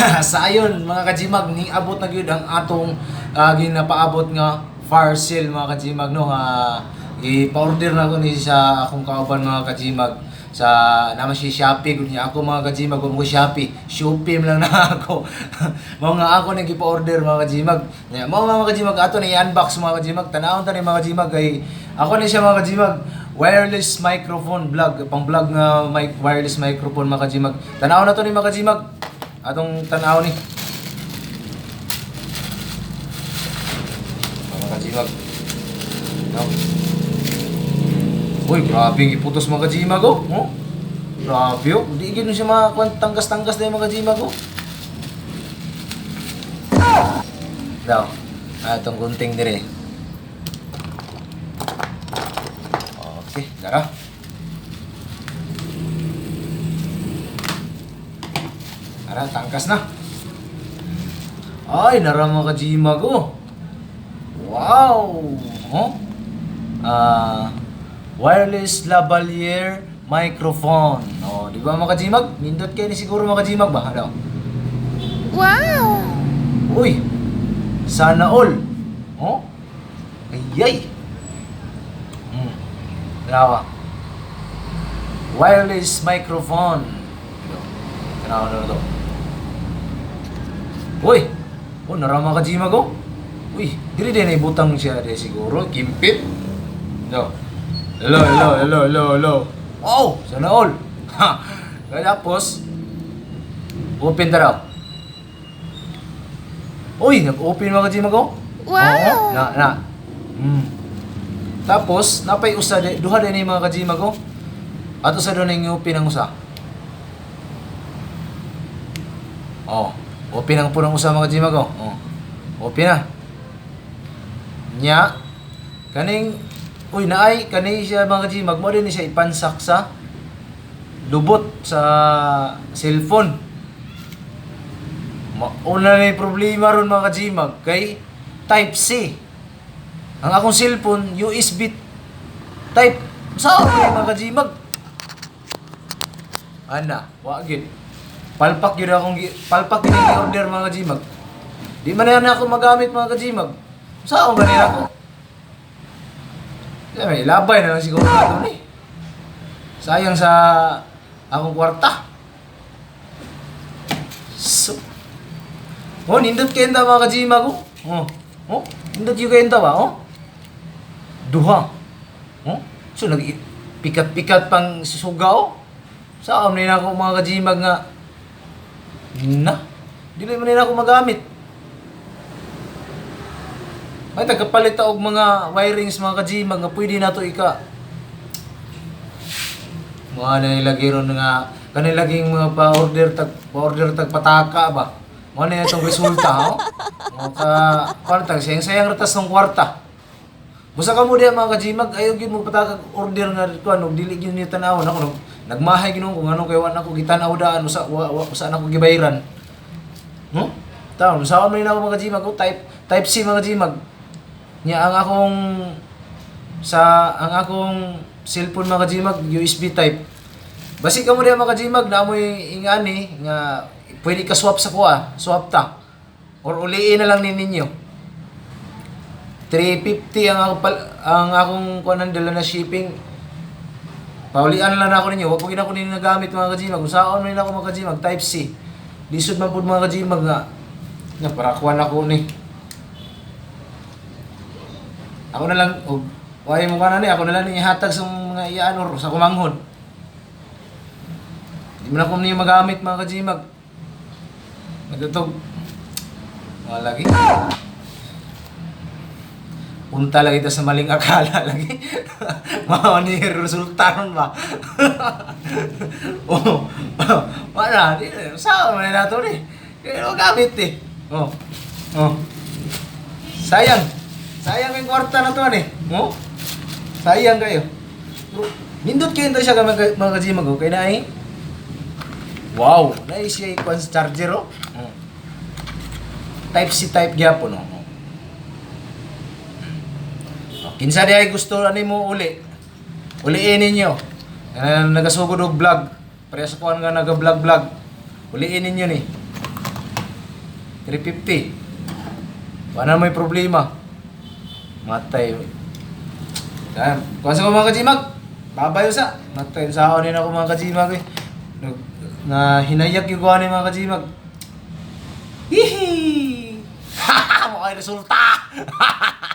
sa ayon mga kajimag ni abot na gyud ang atong uh, ginapaabot nga parcel mga kajimag no? Uh, ipa-order na ko ni sa akong kauban mga kajimag sa naman si Shopee niya. Ako mga kajimag mo Shopee. Shopee lang na ako. Mao nga ako nang gipa-order mga kajimag. Mao mga kajimag ato na i-unbox mga kajimag. Tanawon ta ni mga kajimag kay ako ni siya mga kajimag. Wireless microphone vlog pang vlog nga mic wireless microphone mga kajimag. Tanaw na to ni mga kajimag atong tanaw ni mga kajimag no. Uy, grabe yung iputos mga kajimag oh. oh. Grabe oh. Hindi gano'n siya mga tanggas-tanggas na yung mga kajimag oh. Daw. Ah, itong gunting dire. Okay, dara. Tara, tangkas na. Ay, narama ka Jimag oh. Wow! Oh? Ah, wireless lavalier microphone. Oh, di ba mga kajimag? Nindot kayo ni siguro mga kajimag ba? Ano? Wow! Uy! Sana all! Oh? Ayay! Hmm. Tanawa. Wireless microphone. Tanawa na to. Uy! Oh, narama ka Jimag oh. Uy, dili din ibutang siya de siguro. Kimpit. No. Hello, hello, hello, hello, hello. Wow! Sana all! Ha! Tapos, open na raw. Uy, nag-open mga Jimag oh. Wow! Oo, na, na. Mm. Tapos, napay usa, di- duha din yung mga kajimag ko. At usa doon yung open ang usa. Oh, open ang punang usa mga kajimag ko. Oh. Open na. Nya, kaning, uy, naay, kani siya mga kajimag, mo din siya ipansak sa lubot sa cellphone. Mauna na yung problema ron mga kajimag kay Type C. Ang akong cellphone, USB Type. Saan kayo mga kajimag? Ana, wagit. Palpak yun akong, gi- palpak yun yung order mga kajimag. Di man na ako magamit mga kajimag. Saan ba nila ako? Kaya may labay na lang siguro na ni. Sayang sa akong kwarta. So, Oh, nindot kayo ba mga kajima ko? Oh, oh, nindot yung kayo ba? Oh, duha. Oh, so nag pikat-pikat pang susuga oh. Saan na ako mga kajimag nga na, dili man nila ako magamit. Ay, tagapalit og mga wirings mga kajimag nga pwede na to ika. Mga nilagay ron nga kanilaging mga pa-order tag pa-order tag pataka ba. Mo na itong resulta ho. Mo ka kwarta sayang sayang ratas ng kwarta. Busa ka mo diya mga kajimag ayo gyud mo pataka order nga ko ano dili gyud ni tanawon ako. Nagmahay ginon kung ano kay wa na ko gitanaw daan usa wa, wa, usa na ko gibayran. No? Taon, sa man na ako mga kajimag ko type type C mga kajimag. Nya ang akong sa ang akong cellphone mga kajimag USB type. Basi ka mo diya mga kajimag na amoy ingani nga pwede ka swap sa kuha, swap ta. Or uliin na lang ni ninyo. 350 ang ako pal- ang akong kuan dala na shipping. Paulian lang ako ninyo. Wag ko ginako ninyo nagamit mga kajimag. Kung saan man ako mga kajimag, type C. Lisod man pud mga kajimag nga. Nga para kuan ako ni. Ako na lang, og why mo ka na ni, ako na lang ihatag sa mga iyaan sa kumanghon. Hindi mo na ako niyo magamit mga kajimag. Nagtutog. Mga lagi. Punta lagi ito sa maling akala lagi. Mga ni resulta nun ba? oh, wala. Di, saan mo na ito ni? Kaya gamit eh. Oh, oh. Sayang. Sayang yung kwarta na to eh. Oh? Sayang kayo. Nindot kayo ito siya mga, mga kajimag ko. Kaya na eh. Wow! Nice siya yung sa charger oh. Oh. Type C type gyapon oh. oh. Kinsa di ay gusto ani mo uli. Uliin ninyo. Uh, nagasugod og vlog. Pareha sa kuan nga naga-vlog vlog. Uliin ninyo ni. 350. Wala may problema. Matay. Yan. Kung sa ko mga kajimag, babayo sa. Matay sa ako ako mga kajimag eh. Na hinayag yung kuha ni mga kajimag. Hihi! Mukha yung resulta!